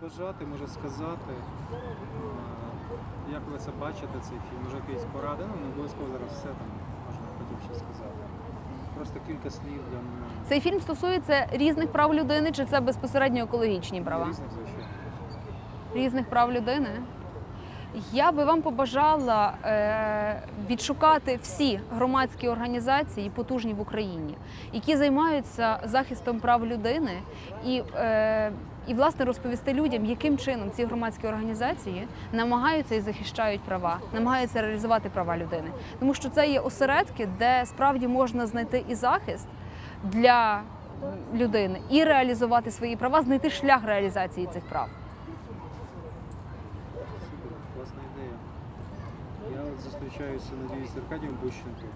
побажати, може сказати, е, як ви це бачите, цей фільм, може якісь поради, ну не обов'язково зараз все там можна потім ще сказати. Просто кілька слів для мене. Цей фільм стосується різних прав людини, чи це безпосередньо екологічні права? Різних, звичайно. різних прав людини. Я би вам побажала е, відшукати всі громадські організації, потужні в Україні, які займаються захистом прав людини, і, е, і власне розповісти людям, яким чином ці громадські організації намагаються і захищають права, намагаються реалізувати права людини. Тому що це є осередки, де справді можна знайти і захист для людини, і реалізувати свої права, знайти шлях реалізації цих прав. Класна ідея. Я зустрічаюся, надіюсь, з Аркадієм Бущенко.